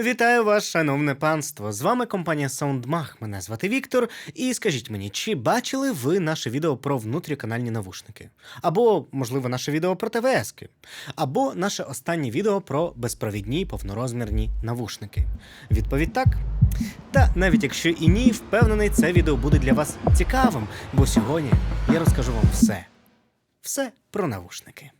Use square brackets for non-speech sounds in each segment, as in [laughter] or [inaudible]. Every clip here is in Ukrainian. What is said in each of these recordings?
Вітаю вас, шановне панство! З вами компанія SoundMag. Мене звати Віктор. І скажіть мені, чи бачили ви наше відео про внутріканальні навушники? Або, можливо, наше відео про ТВСки? Або наше останнє відео про безпровідні повнорозмірні навушники? Відповідь так. Та навіть якщо і ні, впевнений, це відео буде для вас цікавим, бо сьогодні я розкажу вам все. Все про навушники.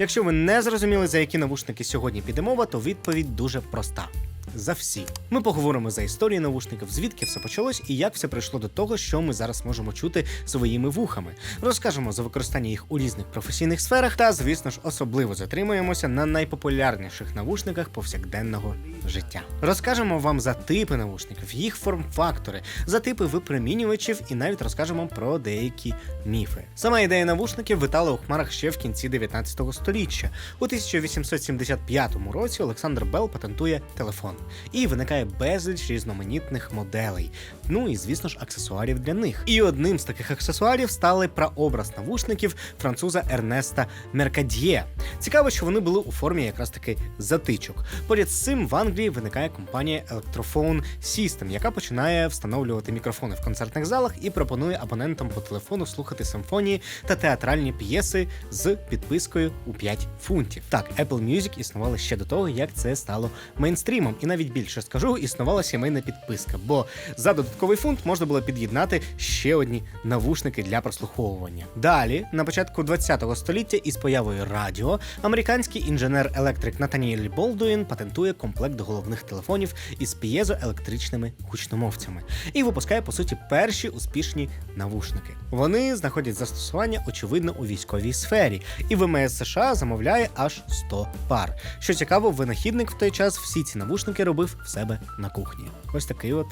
Якщо ви не зрозуміли, за які навушники сьогодні піде мова, то відповідь дуже проста. За всі. Ми поговоримо за історію навушників, звідки все почалось і як все прийшло до того, що ми зараз можемо чути своїми вухами. Розкажемо за використання їх у різних професійних сферах, та, звісно ж, особливо затримуємося на найпопулярніших навушниках повсякденного життя. Розкажемо вам за типи навушників, їх форм-фактори, за типи випромінювачів і навіть розкажемо про деякі міфи. Сама ідея навушників витала у хмарах ще в кінці 19 століття. У 1875 році Олександр Белл патентує телефон. І виникає безліч різноманітних моделей. Ну і звісно ж, аксесуарів для них. І одним з таких аксесуарів стали прообраз навушників француза Ернеста Меркадьє. Цікаво, що вони були у формі якраз таки затичок. Поряд з цим в Англії виникає компанія Electrophone System, яка починає встановлювати мікрофони в концертних залах і пропонує абонентам по телефону слухати симфонії та театральні п'єси з підпискою у 5 фунтів. Так, Apple Music існувала ще до того, як це стало мейнстрімом, і навіть більше скажу, існувала сімейна підписка, бо за додатковий фунт можна було під'єднати ще одні навушники для прослуховування. Далі, на початку 20-го століття, із появою радіо, американський інженер-електрик Натаніель Болдуін патентує комплект головних телефонів із п'єзоелектричними гучномовцями і випускає по суті перші успішні навушники. Вони знаходять застосування очевидно у військовій сфері, і ВМС США замовляє аж 100 пар. Що цікаво, винахідник в той час всі ці навушники робив в себе на кухні. Ось такий от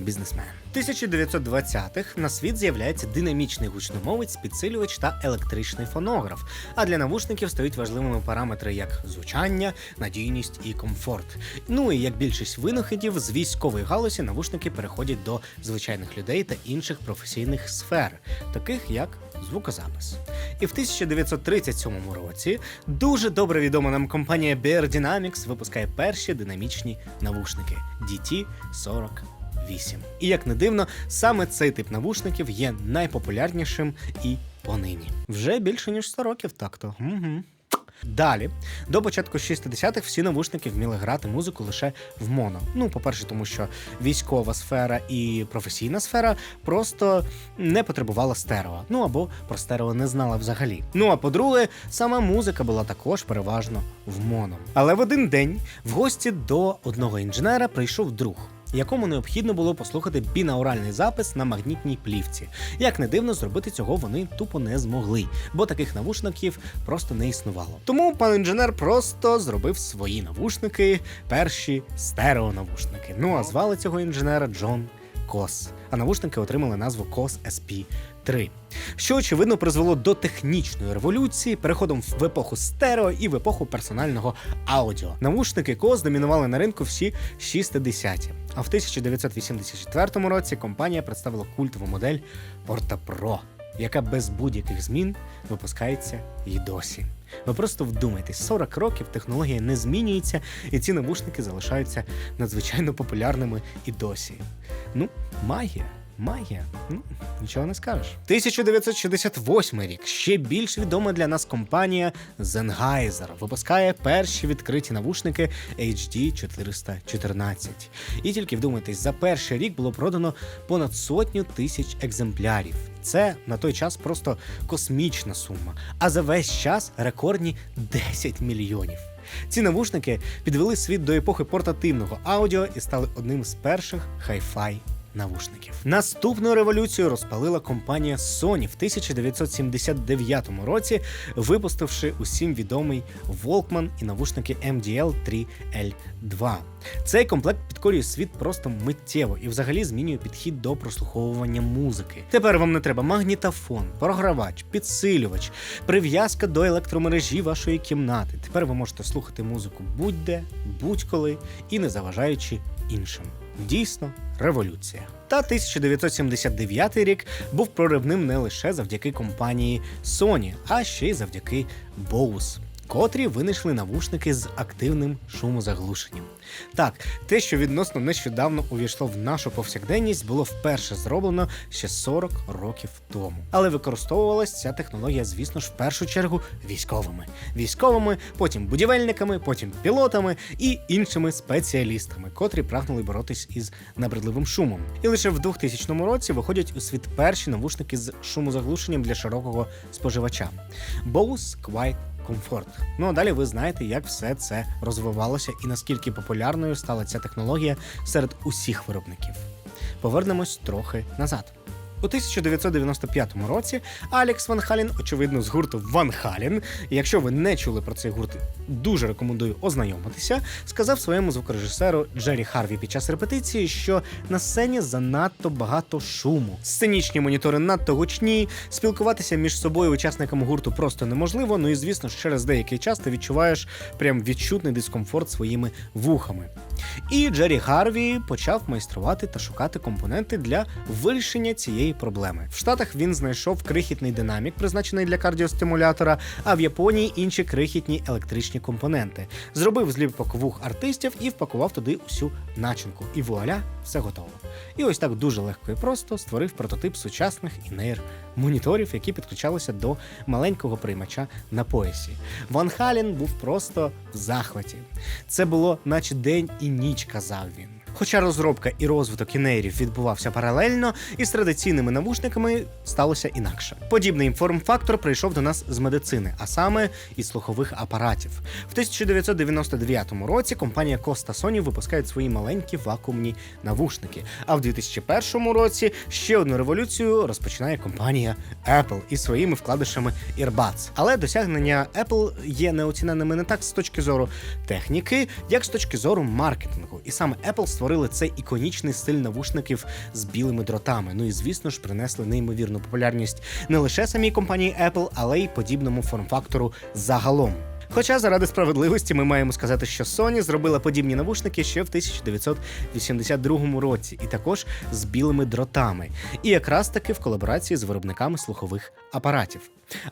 бізнесмен. 1920-х на світ з'являється динамічний гучномовець, підсилювач та електричний фонограф. А для навушників стають важливими параметри як звучання, надійність і комфорт. Ну і як більшість винахідів з військової галузі навушники переходять до звичайних людей та інших професійних сфер, таких як звукозапис. І в 1937 році дуже добре відома нам компанія Bear Dynamics випускає перші динамічні навушники DT-40. 8. І як не дивно, саме цей тип навушників є найпопулярнішим і понині. Вже більше ніж 100 років, так-то. Угу. Далі, до початку 60-х всі навушники вміли грати музику лише в моно. Ну, по-перше, тому що військова сфера і професійна сфера просто не потребувала стерео. Ну або про стерео не знала взагалі. Ну а по-друге, сама музика була також переважно в моно. Але в один день в гості до одного інженера прийшов друг якому необхідно було послухати бінауральний запис на магнітній плівці. Як не дивно, зробити цього вони тупо не змогли, бо таких навушників просто не існувало. Тому пан інженер просто зробив свої навушники, перші стереонавушники. Ну а звали цього інженера Джон Кос. А навушники отримали назву Кос SP 3. Що очевидно призвело до технічної революції, переходом в епоху стерео і в епоху персонального аудіо. Навушники КОС домінували на ринку всі 60-ті. А в 1984 році компанія представила культову модель Porta Pro, яка без будь-яких змін випускається і досі. Ви просто вдумайтесь, 40 років технологія не змінюється, і ці навушники залишаються надзвичайно популярними і досі. Ну, магія. Магія, ну нічого не скажеш. 1968 рік. Ще більш відома для нас компанія Sennheiser випускає перші відкриті навушники HD 414. І тільки вдумайтесь, за перший рік було продано понад сотню тисяч екземплярів. Це на той час просто космічна сума. А за весь час рекордні 10 мільйонів. Ці навушники підвели світ до епохи портативного аудіо і стали одним з перших хай-фай навушників. Наступну революцію розпалила компанія Sony в 1979 році, випустивши усім відомий Walkman і навушники MDL 3L2. Цей комплект підкорює світ просто миттєво і взагалі змінює підхід до прослуховування музики. Тепер вам не треба магнітофон, програвач, підсилювач, прив'язка до електромережі вашої кімнати. Тепер ви можете слухати музику будь-де, будь-коли і не заважаючи іншим. Дійсно, революція. Та 1979 рік був проривним не лише завдяки компанії Sony, а ще й завдяки Bose. Котрі винайшли навушники з активним шумозаглушенням. Так, те, що відносно нещодавно увійшло в нашу повсякденність, було вперше зроблено ще 40 років тому. Але використовувалась ця технологія, звісно ж, в першу чергу військовими. Військовими, потім будівельниками, потім пілотами і іншими спеціалістами, котрі прагнули боротись із набридливим шумом. І лише в 2000 році виходять у світ перші навушники з шумозаглушенням для широкого споживача. Bose Quiet Comfort. Ну а далі ви знаєте, як все це розвивалося і наскільки популярною стала ця технологія серед усіх виробників. Повернемось трохи назад. У 1995 році Алекс Ван Халін, очевидно, з гурту Ван Халін, якщо ви не чули про цей гурт, дуже рекомендую ознайомитися, сказав своєму звукорежисеру Джері Харві під час репетиції, що на сцені занадто багато шуму. Сценічні монітори надто гучні, спілкуватися між собою учасниками гурту просто неможливо. Ну і звісно, через деякий час ти відчуваєш прям відчутний дискомфорт своїми вухами. І Джері Гарві почав майструвати та шукати компоненти для вирішення цієї проблеми. В Штатах він знайшов крихітний динамік, призначений для кардіостимулятора, а в Японії інші крихітні електричні компоненти. Зробив зліпок вух артистів і впакував туди усю начинку. І вуаля, все готово. І ось так дуже легко і просто створив прототип сучасних інейр моніторів, які підключалися до маленького приймача на поясі. Ван Халін був просто в захваті. Це було, наче день і ніч, казав він. Хоча розробка і розвиток інейрів відбувався паралельно, із традиційними навушниками сталося інакше. Подібний форм-фактор прийшов до нас з медицини, а саме із слухових апаратів. В 1999 році компанія Costa Sony випускає свої маленькі вакуумні навушники. А в 2001 році ще одну революцію розпочинає компанія Apple із своїми вкладишами Earbuds. Але досягнення Apple є неоціненими не так з точки зору техніки, як з точки зору маркетингу. І саме Apple створили цей іконічний стиль навушників з білими дротами. Ну і звісно ж принесли неймовірну популярність не лише самій компанії Apple, але й подібному форм-фактору загалом. Хоча заради справедливості ми маємо сказати, що Sony зробила подібні навушники ще в 1982 році, і також з білими дротами, і якраз таки в колаборації з виробниками слухових апаратів.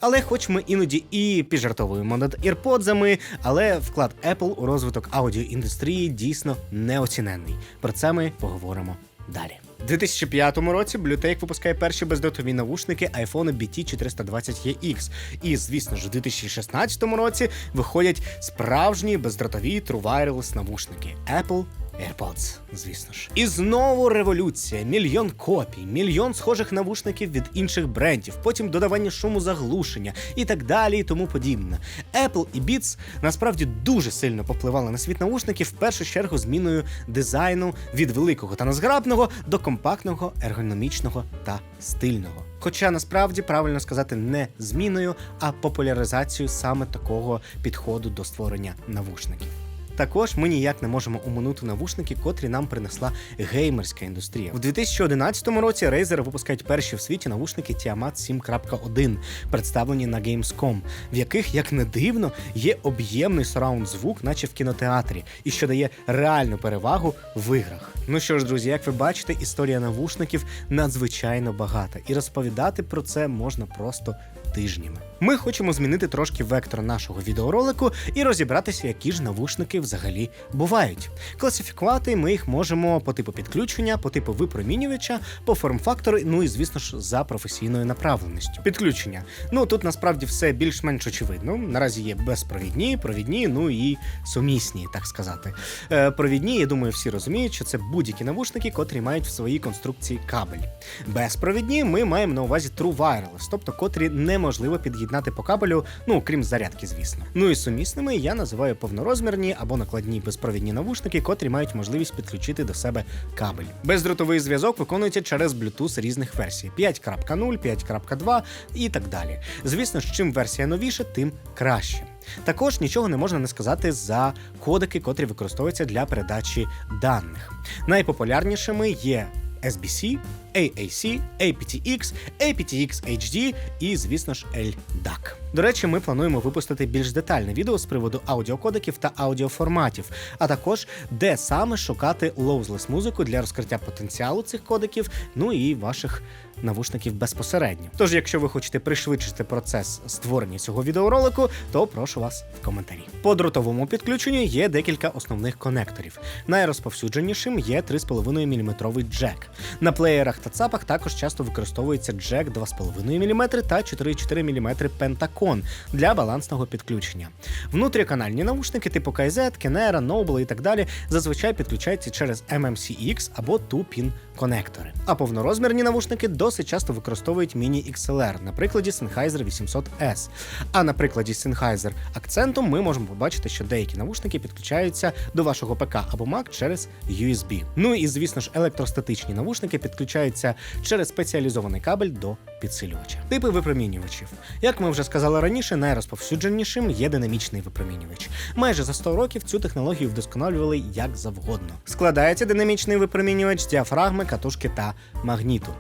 Але, хоч ми іноді і піджартовуємо над ірподзами, але вклад Apple у розвиток аудіоіндустрії дійсно неоціненний. Про це ми поговоримо далі. У 2005 році Bluetech випускає перші бездротові навушники iPhone BT420EX. І, звісно ж, у 2016 році виходять справжні бездротові True Wireless навушники Apple AirPods, звісно ж. І знову революція, мільйон копій, мільйон схожих навушників від інших брендів, потім додавання шуму заглушення і так далі, і тому подібне. Apple і Beats насправді дуже сильно попливали на світ навушників в першу чергу зміною дизайну від великого та незграбного до компактного, ергономічного та стильного. Хоча насправді правильно сказати не зміною, а популяризацією саме такого підходу до створення навушників. Також ми ніяк не можемо оминути навушники, котрі нам принесла геймерська індустрія. В 2011 році Razer випускають перші в світі навушники Tiamat 7.1, представлені на Gamescom, в яких, як не дивно, є об'ємний сараунд звук, наче в кінотеатрі, і що дає реальну перевагу в іграх. Ну що ж, друзі, як ви бачите, історія навушників надзвичайно багата, і розповідати про це можна просто тижнями. Ми хочемо змінити трошки вектор нашого відеоролику і розібратися, які ж навушники взагалі бувають. Класифікувати ми їх можемо по типу підключення, по типу випромінювача, по форм-фактору, ну і звісно ж за професійною направленістю. Підключення. Ну тут насправді все більш-менш очевидно. Наразі є безпровідні, провідні, ну і сумісні, так сказати. Е, провідні, я думаю, всі розуміють, що це будь-які навушники, котрі мають в своїй конструкції кабель. Безпровідні ми маємо на увазі True Wireless, тобто котрі неможливо під'єднати по кабелю, ну крім зарядки, звісно. Ну і сумісними я називаю повнорозмірні або накладні безпровідні навушники, котрі мають можливість підключити до себе кабель. Бездротовий зв'язок виконується через Bluetooth різних версій: 5.0, 5.2 і так далі. Звісно ж, чим версія новіша, тим краще. Також нічого не можна не сказати за кодики, котрі використовуються для передачі даних. Найпопулярнішими є SBC, AAC, aptX, aptX HD і, звісно ж, LDAC. До речі, ми плануємо випустити більш детальне відео з приводу аудіокодеків та аудіоформатів, а також де саме шукати лоузлес музику для розкриття потенціалу цих кодеків, ну і ваших навушників безпосередньо. Тож, якщо ви хочете пришвидшити процес створення цього відеоролику, то прошу вас в коментарі. По дротовому підключенню є декілька основних конекторів. Найрозповсюдженішим є 3,5 мм джек. На плеєрах та цапах також часто використовується джек 2,5 мм та 4,4 мм Pentagon для балансного підключення. Внутріканальні навушники типу KZ, Kenera, Noble і так далі зазвичай підключаються через MMCX або 2-pin конектори. А повнорозмірні навушники досить часто використовують міні XLR на прикладі Sennheiser 800S. А на прикладі Sennheiser Accentum ми можемо побачити, що деякі навушники підключаються до вашого ПК або Mac через USB. Ну і звісно ж, електростатичні навушники підключаються через спеціалізований кабель до підсилювача. Типи випромінювачів. Як ми вже сказали раніше, найрозповсюдженішим є динамічний випромінювач. Майже за 100 років цю технологію вдосконалювали як завгодно. Складається динамічний випромінювач з діафрагми, катушки та магніту.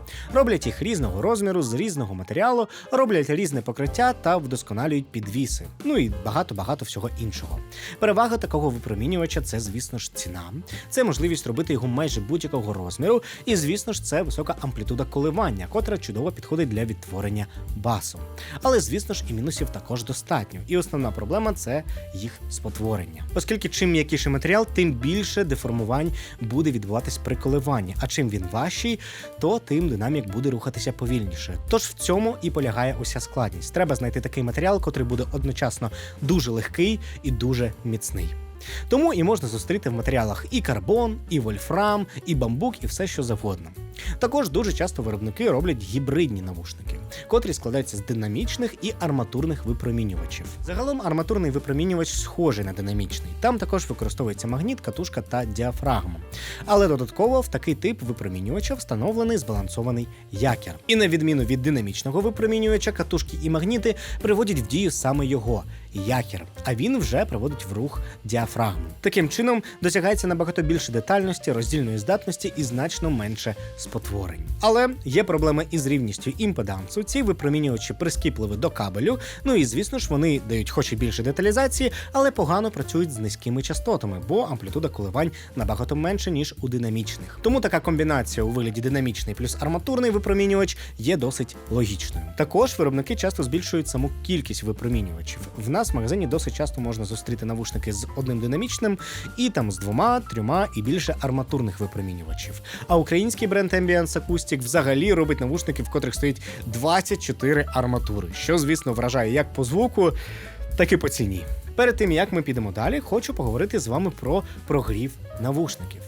Роблять їх різного розміру, з різного матеріалу, роблять різне покриття та вдосконалюють підвіси. Ну і багато-багато всього іншого. Перевага такого випромінювача це, звісно ж, ціна. Це можливість робити його майже будь-якого розміру, і, звісно ж, це висока амплітуда коливання, котра чудово підходить для відтворення басу. Але, звісно ж, і мінусів також достатньо. І основна проблема це їх спотворення. Оскільки чим м'якіший матеріал, тим більше деформувань буде відбуватись при коливанні. А чим він важчий, то тим динамік буде рухатися повільніше. Тож в цьому і полягає уся складність. Треба знайти такий матеріал, котрий буде одночасно дуже легкий і дуже міцний. Тому і можна зустріти в матеріалах і карбон, і вольфрам, і бамбук, і все що завгодно. Також дуже часто виробники роблять гібридні навушники, котрі складаються з динамічних і арматурних випромінювачів. Загалом арматурний випромінювач схожий на динамічний. Там також використовується магніт, катушка та діафрагма. Але додатково в такий тип випромінювача встановлений збалансований якір. І на відміну від динамічного випромінювача, катушки і магніти приводять в дію саме його якір, а він вже приводить в рух діафрагму. Таким чином досягається набагато більше детальності, роздільної здатності і значно менше спотворень. Але є проблеми із рівністю імпедансу. Ці випромінювачі прискіпливі до кабелю. Ну і звісно ж, вони дають хоч і більше деталізації, але погано працюють з низькими частотами, бо амплітуда коливань набагато менше ніж у динамічних. Тому така комбінація у вигляді динамічний плюс арматурний випромінювач є досить логічною. Також виробники часто збільшують саму кількість випромінювачів. В нас в магазині досить часто можна зустріти навушники з одним динамічним і там з двома, трьома і більше арматурних випромінювачів. А український бренд Ambience Acoustic взагалі робить навушники, в котрих стоїть 24 арматури, що звісно вражає як по звуку, так і по ціні. Перед тим як ми підемо далі, хочу поговорити з вами про прогрів навушників.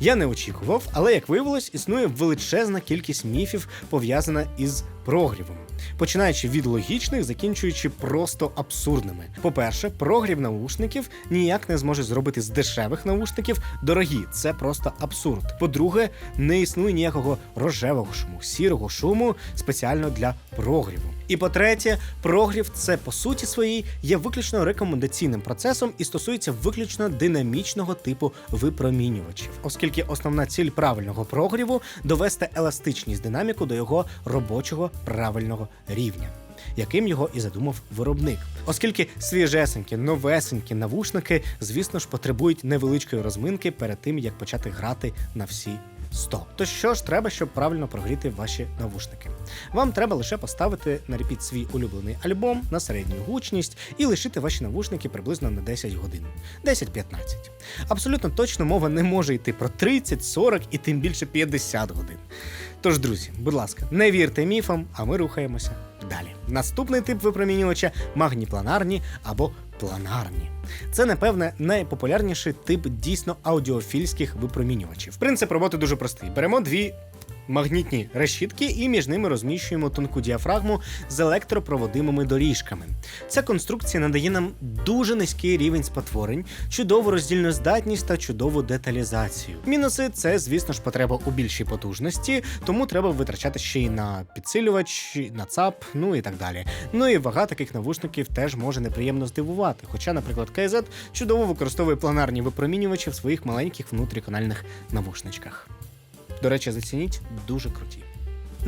Я не очікував, але як виявилось, існує величезна кількість міфів пов'язана із прогрівом, починаючи від логічних, закінчуючи просто абсурдними. По-перше, прогрів наушників ніяк не зможе зробити з дешевих наушників дорогі. Це просто абсурд. По-друге, не існує ніякого рожевого шуму, сірого шуму спеціально для прогріву. І по-третє, прогрів це по суті своїй є виключно рекомендаційним процесом і стосується виключно динамічного типу випромінювачів, оскільки основна ціль правильного прогріву довести еластичність динаміку до його робочого правильного рівня. Яким його і задумав виробник, оскільки свіжесенькі, новесенькі навушники, звісно ж, потребують невеличкої розминки перед тим, як почати грати на всі 100. То що ж треба, щоб правильно прогріти ваші навушники? Вам треба лише поставити на репіт свій улюблений альбом на середню гучність і лишити ваші навушники приблизно на 10 годин, 10-15. Абсолютно точно мова не може йти про 30, 40 і тим більше 50 годин. Тож, друзі, будь ласка, не вірте міфам, а ми рухаємося далі. Наступний тип випромінювача магніпланарні або планарні. Це, напевне, найпопулярніший тип дійсно аудіофільських випромінювачів. Принцип роботи дуже простий: беремо дві. Магнітні решітки, і між ними розміщуємо тонку діафрагму з електропроводимими доріжками. Ця конструкція надає нам дуже низький рівень спотворень, чудову роздільну здатність та чудову деталізацію. Мінуси це, звісно ж, потреба у більшій потужності, тому треба витрачати ще й на підсилювач, на ЦАП, ну і так далі. Ну і вага таких навушників теж може неприємно здивувати. Хоча, наприклад, KZ чудово використовує планарні випромінювачі в своїх маленьких внутріканальних навушничках. До речі, зацініть дуже круті.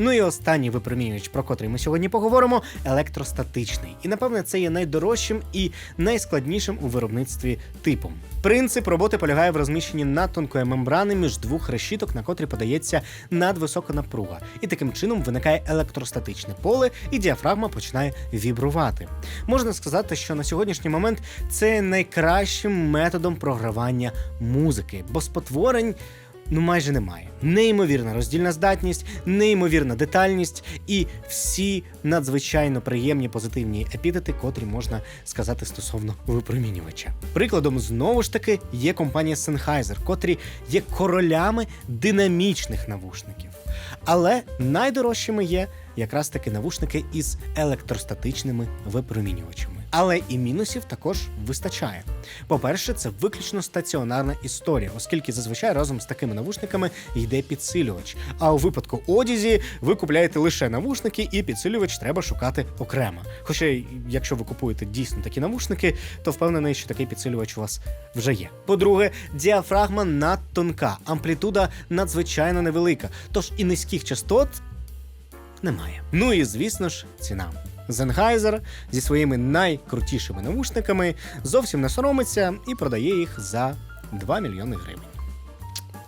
Ну і останній випромінювач, про котрий ми сьогодні поговоримо, електростатичний. І напевне це є найдорожчим і найскладнішим у виробництві типом. Принцип роботи полягає в розміщенні надтонкої мембрани між двох решіток, на котрі подається надвисока напруга, і таким чином виникає електростатичне поле, і діафрагма починає вібрувати. Можна сказати, що на сьогоднішній момент це найкращим методом програвання музики, бо спотворень. Ну, майже немає. Неймовірна роздільна здатність, неймовірна детальність і всі надзвичайно приємні позитивні епітети, котрі можна сказати стосовно випромінювача. Прикладом знову ж таки є компанія Sennheiser, котрі є королями динамічних навушників. Але найдорожчими є якраз таки навушники із електростатичними випромінювачами. Але і мінусів також вистачає. По-перше, це виключно стаціонарна історія, оскільки зазвичай разом з такими навушниками йде підсилювач. А у випадку одязі ви купляєте лише навушники, і підсилювач треба шукати окремо. Хоча, якщо ви купуєте дійсно такі навушники, то впевнений, що такий підсилювач у вас вже є. По-друге, діафрагма надтонка, амплітуда надзвичайно невелика, тож і низьких частот немає. Ну і звісно ж, ціна. Sennheiser зі своїми найкрутішими навушниками зовсім не соромиться і продає їх за 2 мільйони гривень.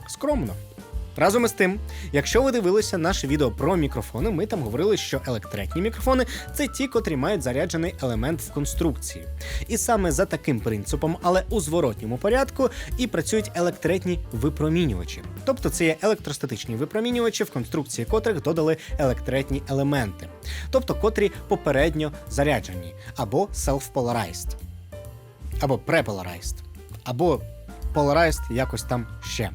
Скромно. Разом із тим, якщо ви дивилися наше відео про мікрофони, ми там говорили, що електретні мікрофони це ті, котрі мають заряджений елемент в конструкції. І саме за таким принципом, але у зворотньому порядку, і працюють електретні випромінювачі. Тобто це є електростатичні випромінювачі, в конструкції котрих додали електретні елементи, тобто котрі попередньо заряджені, або self-polarized, або prepolarized, або polarized якось там ще.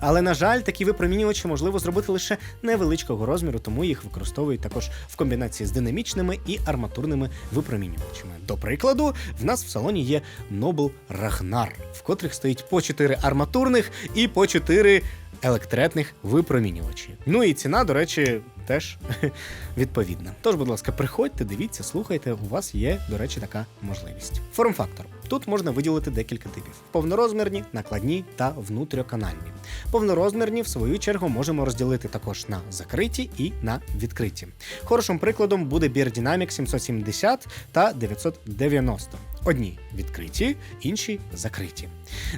Але на жаль, такі випромінювачі можливо зробити лише невеличкого розміру, тому їх використовують також в комбінації з динамічними і арматурними випромінювачами. До прикладу, в нас в салоні є Нобл Рагнар, в котрих стоїть по 4 арматурних і по 4 електретних випромінювачі. Ну і ціна, до речі, теж [laughs] відповідна. Тож, будь ласка, приходьте, дивіться, слухайте. У вас є, до речі, така можливість. Форм-фактор. Тут можна виділити декілька типів: повнорозмірні, накладні та внутріканальні. Повнорозмірні, в свою чергу, можемо розділити також на закриті і на відкриті. Хорошим прикладом буде Beer Dynamic 770 та 990. Одні відкриті, інші закриті.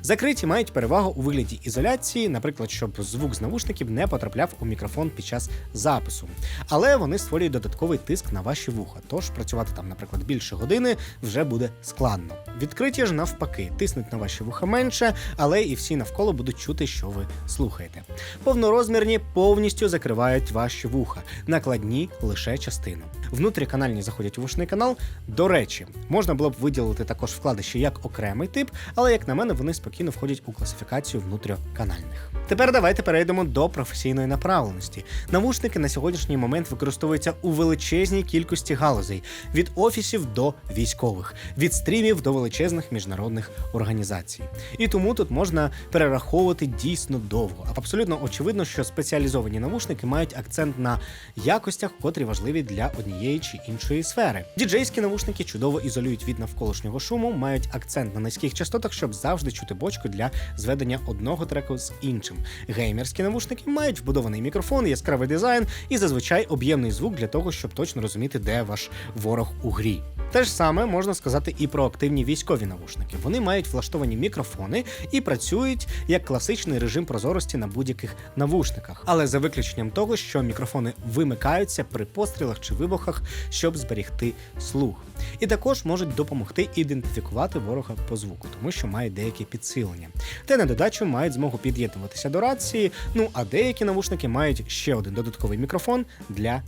Закриті мають перевагу у вигляді ізоляції, наприклад, щоб звук з навушників не потрапляв у мікрофон під час запису. Але вони створюють додатковий тиск на ваші вуха, тож працювати там, наприклад, більше години вже буде складно. Відкриті ж навпаки, тиснуть на ваші вуха менше, але і всі навколо будуть чути, що ви слухаєте. Повнорозмірні повністю закривають ваші вуха, накладні лише частину. Внутріканальні заходять у вушний канал. До речі, можна було б виділити також вкладиші як окремий тип, але як на мене, вони спокійно входять у класифікацію внутріканальних. Тепер давайте перейдемо до професійної направленості. Навушники на сьогоднішній момент використовуються у величезній кількості галузей від офісів до військових, від стрімів до величезних міжнародних організацій. І тому тут можна перераховувати дійсно довго. Абсолютно очевидно, що спеціалізовані навушники мають акцент на якостях, котрі важливі для однієї чи іншої сфери. Діджейські навушники чудово ізолюють від навколишнього шуму, мають акцент на низьких частотах, щоб завжди чути бочку для зведення одного треку з іншим. Геймерські навушники мають вбудований мікрофон, яскравий дизайн і зазвичай об'ємний звук для того, щоб точно розуміти, де ваш ворог у грі. Те ж саме можна сказати і про активні військові навушники. Вони мають влаштовані мікрофони і працюють як класичний режим прозорості на будь-яких навушниках, але за виключенням того, що мікрофони вимикаються при пострілах чи вибухах, щоб зберігти слух. І також можуть допомогти ідентифікувати ворога по звуку, тому що мають деякі підсилення. Та на додачу мають змогу під'єднуватися до рації. Ну а деякі навушники мають ще один додатковий мікрофон для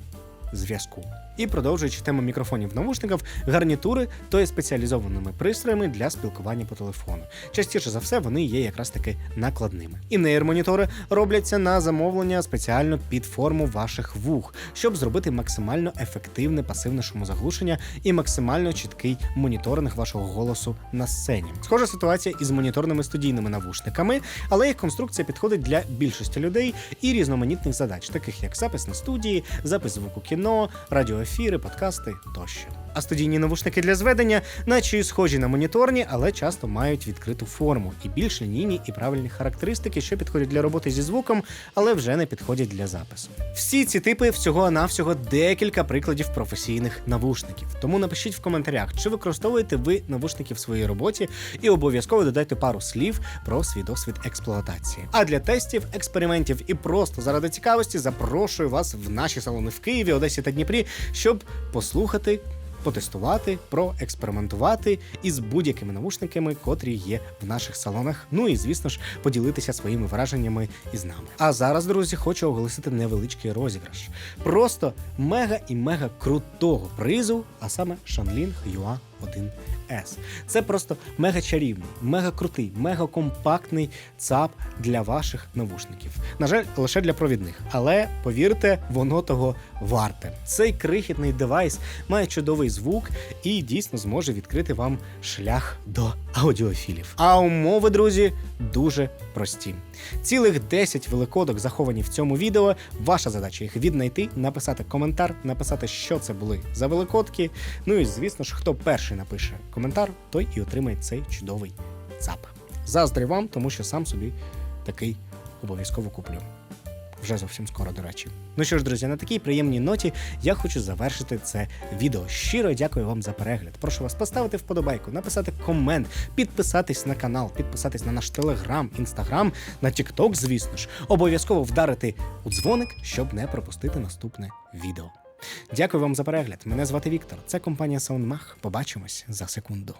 зв'язку. І продовжуючи тему мікрофонів в навушниках, гарнітури то є спеціалізованими пристроями для спілкування по телефону. Частіше за все вони є якраз таки накладними. І нейрмонітори робляться на замовлення спеціально під форму ваших вух, щоб зробити максимально ефективне пасивне шумозаглушення і максимально чіткий моніторинг вашого голосу на сцені. Схожа ситуація із моніторними студійними навушниками, але їх конструкція підходить для більшості людей і різноманітних задач, таких як запис на студії, запис звуку кіно, радіоефір радіоефіри, подкасти тощо. А студійні навушники для зведення, наче й схожі на моніторні, але часто мають відкриту форму і більш лінійні і правильні характеристики, що підходять для роботи зі звуком, але вже не підходять для запису. Всі ці типи всього навсього декілька прикладів професійних навушників. Тому напишіть в коментарях, чи використовуєте ви навушники в своїй роботі, і обов'язково додайте пару слів про свій досвід експлуатації. А для тестів, експериментів і просто заради цікавості запрошую вас в наші салони в Києві, Одесі та Дніпрі, щоб послухати. Потестувати, проекспериментувати із будь-якими навушниками, котрі є в наших салонах. Ну і звісно ж поділитися своїми враженнями із нами. А зараз, друзі, хочу оголосити невеличкий розіграш. Просто мега і мега крутого призу, а саме Shanling Hua 1S. Це просто мега чарівний, мега крутий, мега компактний ЦАП для ваших навушників. На жаль, лише для провідних, але повірте, воно того варте. Цей крихітний девайс має чудовий звук і дійсно зможе відкрити вам шлях до аудіофілів. А умови, друзі, дуже прості. Цілих 10 великодок заховані в цьому відео. Ваша задача їх віднайти, написати коментар, написати, що це були за великодки. Ну і звісно ж, хто перший напише коментар, той і отримає цей чудовий ЦАП. Заздрі вам, тому що сам собі такий обов'язково куплю. Вже зовсім скоро, до речі. Ну що ж, друзі, на такій приємній ноті я хочу завершити це відео. Щиро дякую вам за перегляд. Прошу вас поставити вподобайку, написати комент, підписатись на канал, підписатись на наш телеграм, інстаграм, на Тікток, звісно ж. Обов'язково вдарити у дзвоник, щоб не пропустити наступне відео. Дякую вам за перегляд. Мене звати Віктор. Це компанія SoundMag. Побачимось за секунду.